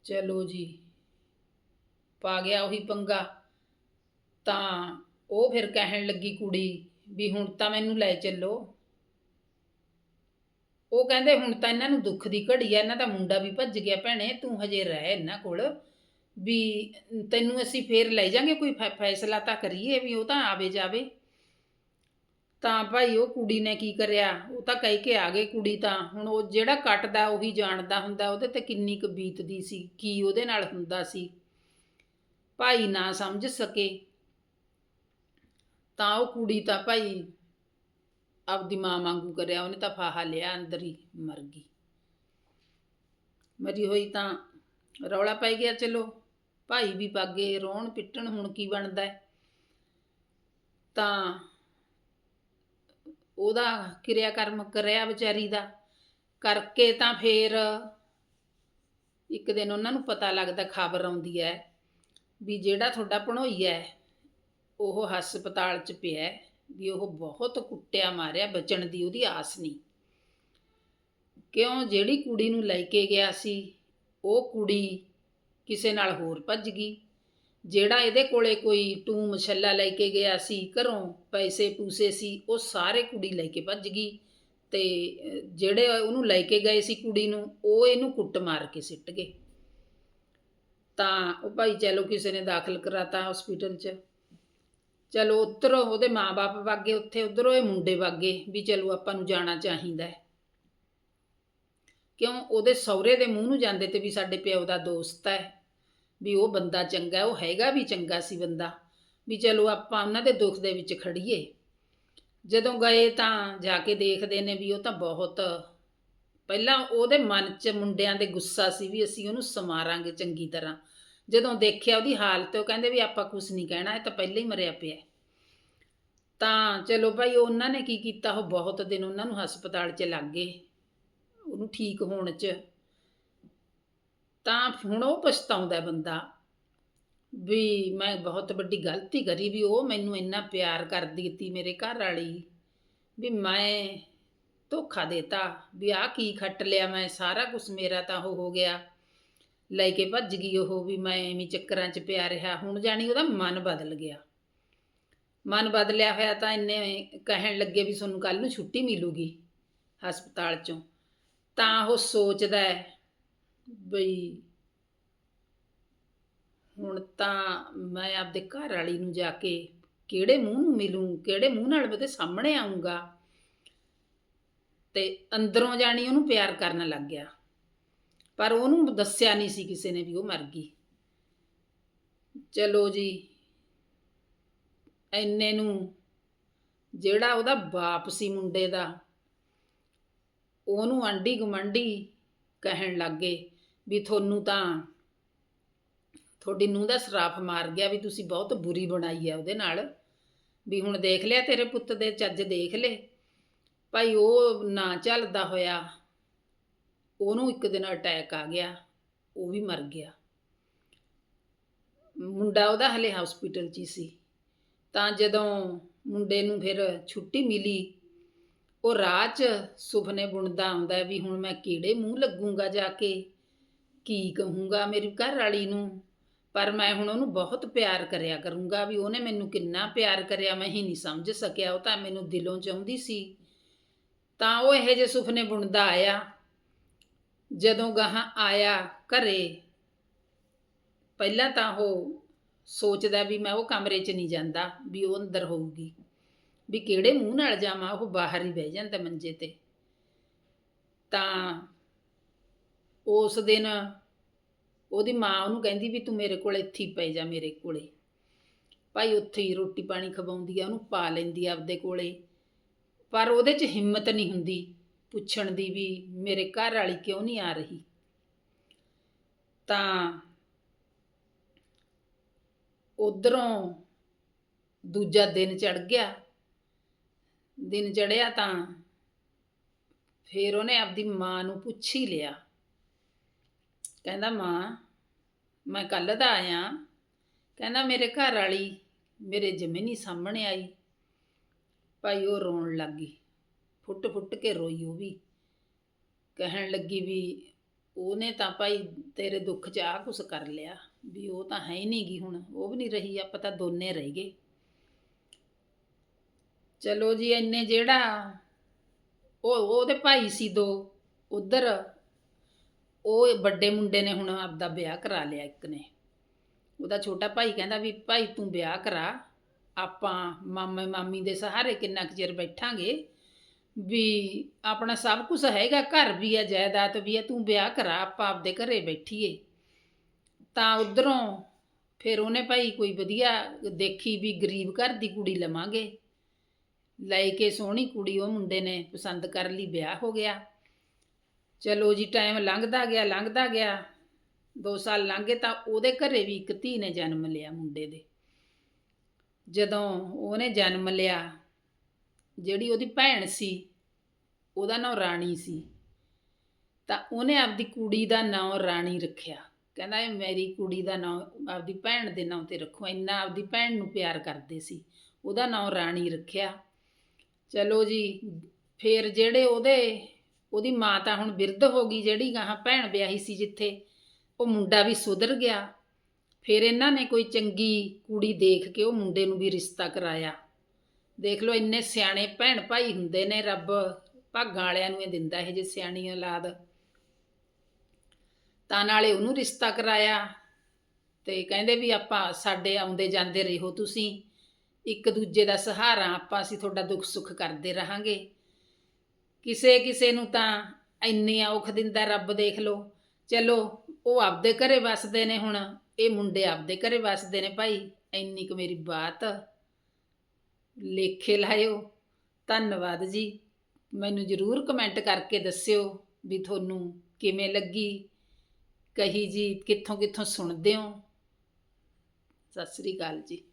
ਚਲੋ ਜੀ। ਪਾ ਗਿਆ ਉਹੀ ਪੰਗਾ। ਤਾਂ ਉਹ ਫਿਰ ਕਹਿਣ ਲੱਗੀ ਕੁੜੀ ਵੀ ਹੁਣ ਤਾਂ ਮੈਨੂੰ ਲੈ ਚੱਲੋ। ਉਹ ਕਹਿੰਦੇ ਹੁਣ ਤਾਂ ਇਹਨਾਂ ਨੂੰ ਦੁੱਖ ਦੀ ਘੜੀ ਆ, ਇਹਨਾਂ ਦਾ ਮੁੰਡਾ ਵੀ ਭੱਜ ਗਿਆ ਭੈਣੇ, ਤੂੰ ਹਜੇ ਰਹਿ ਇਹਨਾਂ ਕੋਲ। ਵੀ ਤੈਨੂੰ ਅਸੀਂ ਫੇਰ ਲੈ ਜਾਾਂਗੇ ਕੋਈ ਫੈ- ਫੈਸਲਾ ਤਾਂ ਕਰੀਏ ਵੀ ਉਹ ਤਾਂ ਆਵੇ ਜਾਵੇ। ਤਾਂ ਭਾਈ ਉਹ ਕੁੜੀ ਨੇ ਕੀ ਕਰਿਆ? ਉਹ ਤਾਂ ਕਹਿ ਕੇ ਆ ਗਏ ਕੁੜੀ ਤਾਂ। ਹੁਣ ਉਹ ਜਿਹੜਾ ਕੱਟਦਾ, ਉਹੀ ਜਾਣਦਾ ਹੁੰਦਾ, ਉਹਦੇ ਤੇ ਕਿੰਨੀ ਕੁ ਬੀਤਦੀ ਸੀ, ਕੀ ਉਹਦੇ ਨਾਲ ਹੁੰਦਾ ਸੀ। ਭਾਈ ਨਾ ਸਮਝ ਸਕੇ। ਤਾਂ ਉਹ ਕੁੜੀ ਤਾਂ ਭਾਈ ਆਪਦੀ ਮਾਂ ਵਾਂਗੂ ਕਰਿਆ, ਉਹਨੇ ਤਾਂ ਫਾਹਾ ਲਿਆ ਅੰਦਰ ਹੀ, ਮਰ ਗਈ। ਮਰੀ ਹੋਈ ਤਾਂ ਰੌਲਾ ਪੈ ਗਿਆ, ਚਲੋ, ਭਾਈ ਵੀ ਪਾਗੇ ਰੋਣ ਪਿੱਟਣ, ਹੁਣ ਕੀ ਬਣਦਾ ਹੈ? ਤਾਂ ਉਹਦਾ ਕਿਰਿਆ ਕਰਮ ਕਰਿਆ ਵਿਚਾਰੀ ਦਾ। ਕਰਕੇ ਤਾਂ ਫੇਰ ਇੱਕ ਦਿਨ ਉਹਨਾਂ ਨੂੰ ਪਤਾ ਲੱਗਦਾ ਖਬਰ ਆਉਂਦੀ ਹੈ ਵੀ ਜਿਹੜਾ ਤੁਹਾਡਾ ਭਣੋਈਆ ਹੈ ਉਹ ਹਸਪਤਾਲ 'ਚ ਪਿਆ ਹੈ, ਵੀ ਉਹ ਬਹੁਤ ਕੁੱਟਿਆ ਮਾਰਿਆ ਬਚਣ ਦੀ ਉਹਦੀ ਆਸ ਨਹੀਂ। ਕਿਉਂ? ਜਿਹੜੀ ਕੁੜੀ ਨੂੰ ਲੈ ਕੇ ਗਿਆ ਸੀ ਉਹ ਕੁੜੀ ਕਿਸੇ ਨਾਲ ਹੋਰ ਭੱਜ ਗਈ। ਜਿਹੜਾ ਇਹਦੇ ਕੋਲੇ ਕੋਈ ਟੂ ਮਸ਼ੱਲਾ ਲੈ ਕੇ ਗਿਆ ਸੀ ਘਰੋਂ ਪੈਸੇ ਪੂਸੇ ਸੀ ਉਹ ਸਾਰੇ ਕੁੜੀ ਲੈ ਕੇ ਭੱਜ ਗਈ ਤੇ ਜਿਹੜੇ ਉਹਨੂੰ ਲੈ ਕੇ ਗਏ ਸੀ ਕੁੜੀ ਨੂੰ ਉਹ ਇਹਨੂੰ ਕੁੱਟ ਮਾਰ ਕੇ ਸਿੱਟ ਗਏ। ਤਾਂ ਉਹ ਭਾਈ ਚਲੋ ਕਿਸੇ ਨੇ ਦਾਖਲ ਕਰਾਤਾ ਹਸਪੀਟਲ 'ਚ। ਚਲੋ ਉੱਧਰੋਂ ਉਹਦੇ ਮਾਪੇ ਵਾਗੇ, ਉੱਥੇ ਉਧਰੋਂ ਇਹ ਮੁੰਡੇ ਵਾਗੇ ਵੀ ਚਲੋ ਆਪਾਂ ਨੂੰ ਜਾਣਾ ਚਾਹੀਦਾ ਹੈ। ਕਿਉਂ? ਉਹਦੇ ਸਹੁਰੇ ਦੇ ਮੂੰਹ ਨੂੰ ਜਾਂਦੇ ਤੇ ਵੀ ਸਾਡੇ ਪਿਓ ਦਾ ਦੋਸਤ ਹੈ। ਵੀ ਉਹ ਬੰਦਾ ਚੰਗਾ ਉਹ ਹੈਗਾ ਵੀ ਚੰਗਾ ਸੀ ਬੰਦਾ। ਵੀ ਚਲੋ ਆਪਾਂ ਉਹਨਾਂ ਦੇ ਦੁੱਖ ਦੇ ਵਿੱਚ ਖੜੀਏ। ਜਦੋਂ ਗਏ ਤਾਂ ਜਾ ਕੇ ਦੇਖਦੇ ਨੇ ਵੀ ਉਹ ਤਾਂ ਬਹੁਤ ਪਹਿਲਾਂ ਉਹਦੇ ਮਨ 'ਚ ਮੁੰਡਿਆਂ ਦੇ ਗੁੱਸਾ ਸੀ ਵੀ ਅਸੀਂ ਉਹਨੂੰ ਸਮਾਰਾਂਗੇ ਚੰਗੀ ਤਰ੍ਹਾਂ। ਜਦੋਂ ਦੇਖਿਆ ਉਹਦੀ ਹਾਲਤ, ਉਹ ਕਹਿੰਦੇ ਵੀ ਆਪਾਂ ਕੁਝ ਨਹੀਂ ਕਹਿਣਾ, ਇਹ ਤਾਂ ਪਹਿਲਾਂ ਹੀ ਮਰਿਆ ਪਿਆ ਤਾਂ ਚਲੋ ਭਾਈ, ਉਹਨਾਂ ਨੇ ਕੀ ਕੀਤਾ? ਉਹ ਬਹੁਤ ਦਿਨ ਉਹਨਾਂ ਨੂੰ ਹਸਪਤਾਲ 'ਚ ਲੱਗ ਗਏ, ਉਹਨੂੰ ਠੀਕ ਹੋਣ 'ਚ। ਤਾਂ ਹੁਣ ਉਹ ਪਛਤਾਉਂਦਾ ਬੰਦਾ ਵੀ ਮੈਂ ਬਹੁਤ ਵੱਡੀ ਗਲਤੀ ਕਰੀ ਵੀ ਉਹ ਮੈਨੂੰ ਇੰਨਾ ਪਿਆਰ ਕਰਦੀ ਤੀ ਮੇਰੇ ਘਰ ਵਾਲੀ, ਵੀ ਮੈਂ ਧੋਖਾ ਦੇਤਾ, ਵੀ ਆ ਕੀ ਖੱਟ ਲਿਆ ਮੈਂ, ਸਾਰਾ ਕੁਝ ਮੇਰਾ ਤਾਂ ਉਹ ਹੋ ਗਿਆ। ਲੈ ਕੇ ਭੱਜ ਗਈ ਉਹ ਵੀ ਮੈਂ ਐਵੇਂ ਚੱਕਰਾਂ 'ਚ ਪਿਆ ਰਿਹਾ। ਹੁਣ ਜਾਣੀ ਉਹਦਾ ਮਨ ਬਦਲ ਗਿਆ। ਮਨ ਬਦਲਿਆ ਹੋਇਆ ਤਾਂ ਇੰਨੇ ਕਹਿਣ ਲੱਗੇ ਵੀ ਤੁਹਾਨੂੰ ਕੱਲ ਨੂੰ ਛੁੱਟੀ ਮਿਲੂਗੀ ਹਸਪਤਾਲ 'ਚੋਂ। ਤਾਂ ਉਹ ਸੋਚਦਾ ਹੈ ਬਈ ਹੁਣ ਤਾਂ ਮੈਂ ਆਪਦੇ ਘਰ ਵਾਲੀ ਨੂੰ ਜਾ ਕੇ ਕਿਹੜੇ ਮੂੰਹ ਨੂੰ ਮਿਲੂੰ, ਕਿਹੜੇ ਮੂੰਹ ਨਾਲ ਉਹਦੇ ਸਾਹਮਣੇ ਆਉਂਗਾ ਤੇ ਅੰਦਰੋਂ ਜਾਣੀ ਉਹਨੂੰ ਪਿਆਰ ਕਰਨ ਲੱਗ ਗਿਆ। ਪਰ ਉਹਨੂੰ ਦੱਸਿਆ ਨਹੀਂ ਸੀ ਕਿਸੇ ਨੇ ਵੀ ਉਹ ਮਰ ਗਈ। ਚਲੋ ਜੀ ਐਨੇ ਨੂੰ ਜਿਹੜਾ ਉਹਦਾ ਬਾਪ ਸੀ ਮੁੰਡੇ ਦਾ, ਉਹਨੂੰ ਆਂਢੀ ਗੁਆਂਢੀ ਕਹਿਣ ਲੱਗੇ ਵੀ ਤੁਹਾਨੂੰ ਤਾਂ ਤੁਹਾਡੀ ਨੂੰਹ ਦਾ ਸਰਾਫ ਮਾਰ ਗਿਆ ਵੀ ਤੁਸੀਂ ਬਹੁਤ ਬੁਰੀ ਬਣਾਈ ਹੈ ਉਹਦੇ ਨਾਲ। ਵੀ ਹੁਣ ਦੇਖ ਲਿਆ ਤੇਰੇ ਪੁੱਤ ਦੇ, ਚੱਜ ਦੇਖ ਲੈ। ਭਾਈ ਉਹ ਨਾ ਚੱਲਦਾ ਹੋਇਆ ਉਹਨੂੰ ਇੱਕ ਦਿਨ ਅਟੈਕ ਆ ਗਿਆ, ਉਹ ਵੀ ਮਰ ਗਿਆ। ਮੁੰਡਾ ਉਹਦਾ ਹਲੇ ਹਸਪੀਟਲ 'ਚ ਹੀ ਸੀ। ਤਾਂ ਜਦੋਂ ਮੁੰਡੇ ਨੂੰ ਫਿਰ ਛੁੱਟੀ ਮਿਲੀ, ਉਹ ਰਾਹ 'ਚ ਸੁਪਨੇ ਬੁਣਦਾ ਆਉਂਦਾ ਵੀ ਹੁਣ ਮੈਂ ਕਿਹੜੇ ਮੂੰਹ ਲੱਗੂੰਗਾ ਜਾ ਕੇ, ਕੀ ਕਹੂੰਗਾ ਮੇਰੀ ਘਰ ਵਾਲੀ ਨੂੰ। ਪਰ ਮੈਂ ਹੁਣ ਉਹਨੂੰ ਬਹੁਤ ਪਿਆਰ ਕਰਿਆ ਕਰੂੰਗਾ ਵੀ ਉਹਨੇ ਮੈਨੂੰ ਕਿੰਨਾ ਪਿਆਰ ਕਰਿਆ, ਮੈਂ ਹੀ ਨਹੀਂ ਸਮਝ ਸਕਿਆ, ਉਹ ਤਾਂ ਮੈਨੂੰ ਦਿਲੋਂ ਚਾਹੁੰਦੀ ਸੀ। ਤਾਂ ਉਹ ਇਹੋ ਜਿਹੇ ਸੁਪਨੇ ਬੁਣਦਾ ਆਇਆ। ਜਦੋਂ ਗਾਹਾਂ ਆਇਆ ਘਰੇ, ਪਹਿਲਾਂ ਤਾਂ ਉਹ ਸੋਚਦਾ ਵੀ ਮੈਂ ਉਹ ਕਮਰੇ 'ਚ ਨਹੀਂ ਜਾਂਦਾ, ਵੀ ਉਹ ਅੰਦਰ ਹੋਊਗੀ। ਵੀ ਕਿਹੜੇ ਮੂੰਹ ਨਾਲ ਜਾਵਾਂ, ਉਹ ਬਾਹਰ ਹੀ ਬਹਿ ਜਾਂਦਾ ਮੰਜੇ ਤੇ। ਤਾਂ ਉਸ ਦਿਨ ਉਹਦੀ ਮਾਂ ਉਹਨੂੰ ਕਹਿੰਦੀ ਵੀ ਤੂੰ ਮੇਰੇ ਕੋਲ ਇੱਥੇ ਹੀ ਪੈ ਜਾ, ਮੇਰੇ ਕੋਲੇ। ਭਾਈ ਉੱਥੇ ਹੀ ਰੋਟੀ ਪਾਣੀ ਖਵਾਉਂਦੀ ਆ, ਉਹਨੂੰ ਪਾ ਲੈਂਦੀ ਆ ਆਪਦੇ ਕੋਲੇ। ਪਰ ਉਹਦੇ 'ਚ ਹਿੰਮਤ ਨਹੀਂ ਹੁੰਦੀ। ਪੁੱਛਣ ਦੀ ਵੀ ਮੇਰੇ ਘਰ ਵਾਲੀ ਕਿਉਂ ਨਹੀਂ ਆ ਰਹੀ? ਤਾਂ ਉਧਰੋਂ ਦੂਜਾ ਦਿਨ ਚੜ ਗਿਆ। ਦਿਨ ਚੜਿਆ ਤਾਂ ਫਿਰ ਉਹਨੇ ਆਪਦੀ ਮਾਂ ਨੂੰ ਪੁੱਛ ਹੀ ਲਿਆ। ਕਹਿੰਦਾ, ਮਾਂ, ਮੈਂ ਕੱਲ ਦਾ ਆਇਆ। ਕਹਿੰਦਾ, ਮੇਰੇ ਘਰ ਵਾਲੀ ਮੇਰੇ ਜਮੇ ਨਹੀਂ ਸਾਹਮਣੇ ਆਈ। ਭਾਈ, ਉਹ ਰੋਣ ਲੱਗ ਗਈ। ਫੁੱਟ ਫੁੱਟ ਕੇ ਰੋਈ ਉਹ ਵੀ। ਕਹਿਣ ਲੱਗੀ ਵੀ ਉਹਨੇ ਤਾਂ ਭਾਈ ਤੇਰੇ ਦੁੱਖ 'ਚ ਆ ਕੁਛ ਕਰ ਲਿਆ, ਵੀ ਉਹ ਤਾਂ ਹੈ ਹੀ ਨਹੀਂ ਗੀ ਹੁਣ, ਉਹ ਵੀ ਨਹੀਂ ਰਹੀ, ਆਪਾਂ ਤਾਂ ਦੋਨੇ ਰਹਿ ਗਏ। ਚਲੋ ਜੀ, ਇੰਨੇ ਜਿਹੜਾ ਉਹ, ਉਹਦੇ ਭਾਈ ਸੀ ਦੋ, ਉਧਰ ਉਹ ਵੱਡੇ ਮੁੰਡੇ ਨੇ ਹੁਣ ਆਪਦਾ ਵਿਆਹ ਕਰਾ ਲਿਆ ਇੱਕ ਨੇ। ਉਹਦਾ ਛੋਟਾ ਭਾਈ ਕਹਿੰਦਾ ਵੀ ਭਾਈ ਤੂੰ ਵਿਆਹ ਕਰਾ, ਆਪਾਂ ਮਾਮੇ ਮਾਮੀ ਦੇ ਸਹਾਰੇ ਕਿੰਨਾ ਕੁ ਚਿਰ ਬੈਠਾਂਗੇ ਵੀ ਆਪਣਾ ਸਭ ਕੁਝ ਹੈਗਾ, ਘਰ ਵੀ ਹੈ ਜਾਇਦਾਦ ਵੀ ਹੈ ਤੂੰ ਵਿਆਹ ਕਰਾ, ਆਪਾਂ ਆਪਦੇ ਘਰੇ ਬੈਠੀਏ। ਤਾਂ ਉਧਰੋਂ ਫਿਰ ਉਹਨੇ ਭਾਈ ਕੋਈ ਵਧੀਆ ਦੇਖੀ ਵੀ ਗਰੀਬ ਘਰ ਦੀ ਕੁੜੀ ਲਵਾਂਗੇ। ਲੈ ਕੇ ਸੋਹਣੀ ਕੁੜੀ, ਉਹ ਮੁੰਡੇ ਨੇ ਪਸੰਦ ਕਰ ਲਈ, ਵਿਆਹ ਹੋ ਗਿਆ। ਚਲੋ ਜੀ ਟਾਈਮ ਲੰਘਦਾ ਗਿਆ ਲੰਘਦਾ ਗਿਆ। 2 ਸਾਲ ਲੰਘੇ ਤਾਂ ਉਹਦੇ ਘਰੇ ਵੀ ਇੱਕ ਧੀ ਨੇ ਜਨਮ ਲਿਆ ਮੁੰਡੇ ਦੇ। ਜਦੋਂ ਉਹਨੇ ਜਨਮ ਲਿਆ, ਜਿਹੜੀ ਉਹਦੀ ਭੈਣ ਸੀ ਉਹਦਾ ਨਾਂ ਰਾਣੀ ਸੀ। ਤਾਂ ਉਹਨੇ ਆਪਦੀ ਕੁੜੀ ਦਾ ਨਾਂ ਰਾਣੀ ਰੱਖਿਆ। ਕਹਿੰਦਾ ਇਹ ਮੇਰੀ ਕੁੜੀ ਦਾ ਨਾਂ, ਆਪਦੀ ਭੈਣ ਦੇ ਨਾਂ ਤੇ ਰੱਖੋ। ਇੰਨਾ ਆਪਦੀ ਭੈਣ ਨੂੰ ਪਿਆਰ ਕਰਦੇ ਸੀ। ਉਹਦਾ ਨਾਂ ਰਾਣੀ ਰੱਖਿਆ। ਚਲੋ ਜੀ, ਫਿਰ ਜਿਹੜੇ ਉਹਦੇ, ਉਹਦੀ ਮਾਂ ਤਾਂ ਹੁਣ ਬਿਰਧ ਹੋ ਗਈ ਜਿਹੜੀ, ਗਾਹਾਂ ਭੈਣ ਵਿਆਹੀ ਸੀ ਜਿੱਥੇ, ਉਹ ਮੁੰਡਾ ਵੀ ਸੁਧਰ ਗਿਆ। ਫਿਰ ਇਹਨਾਂ ਨੇ ਕੋਈ ਚੰਗੀ ਕੁੜੀ ਦੇਖ ਕੇ ਉਹ ਮੁੰਡੇ ਨੂੰ ਵੀ ਰਿਸ਼ਤਾ ਕਰਾਇਆ। ਦੇਖ ਲਓ, ਇੰਨੇ ਸਿਆਣੇ ਭੈਣ ਭਾਈ ਹੁੰਦੇ ਨੇ, ਰੱਬ ਭਾਗਾਂ ਵਾਲਿਆਂ ਨੂੰ ਇਹ ਦਿੰਦਾ ਇਹ ਜੇ ਸਿਆਣੀ ਔਲਾਦ। ਤਾਂ ਨਾਲੇ ਉਹਨੂੰ ਰਿਸ਼ਤਾ ਕਰਾਇਆ ਤੇ ਕਹਿੰਦੇ ਵੀ ਆਪਾਂ ਸਾਡੇ ਆਉਂਦੇ ਜਾਂਦੇ ਰਹੋ ਤੁਸੀਂ, ਇੱਕ ਦੂਜੇ ਦਾ ਸਹਾਰਾ ਆਪਾਂ ਅਸੀਂ ਤੁਹਾਡਾ ਦੁੱਖ ਸੁੱਖ ਕਰਦੇ ਰਹਾਂਗੇ। ਕਿਸੇ ਕਿਸੇ ਨੂੰ ਤਾਂ ਇੰਨੀ ਔਖ ਦਿੰਦਾ ਰੱਬ ਦੇਖ ਲਓ। ਚਲੋ ਉਹ ਆਪਦੇ ਘਰੇ ਵੱਸਦੇ ਨੇ ਹੁਣ, ਇਹ ਮੁੰਡੇ ਆਪਦੇ ਘਰੇ ਵੱਸਦੇ ਨੇ ਭਾਈ, ਇੰਨੀ ਕੁ ਮੇਰੀ ਬਾਤ। ਲੇਖੇ ਲਾਇਓ। ਧੰਨਵਾਦ ਜੀ। ਮੈਨੂੰ ਜਰੂਰ ਕਮੈਂਟ ਕਰਕੇ ਦੱਸਿਓ ਵੀ ਤੁਹਾਨੂੰ ਕਿਵੇਂ ਲੱਗੀ, ਕਹੀ ਜੀ ਕਿੱਥੋਂ ਕਿੱਥੋਂ ਸੁਣਦੇ ਹੋ? ਸਤਿ ਸ੍ਰੀ ਅਕਾਲ ਜੀ।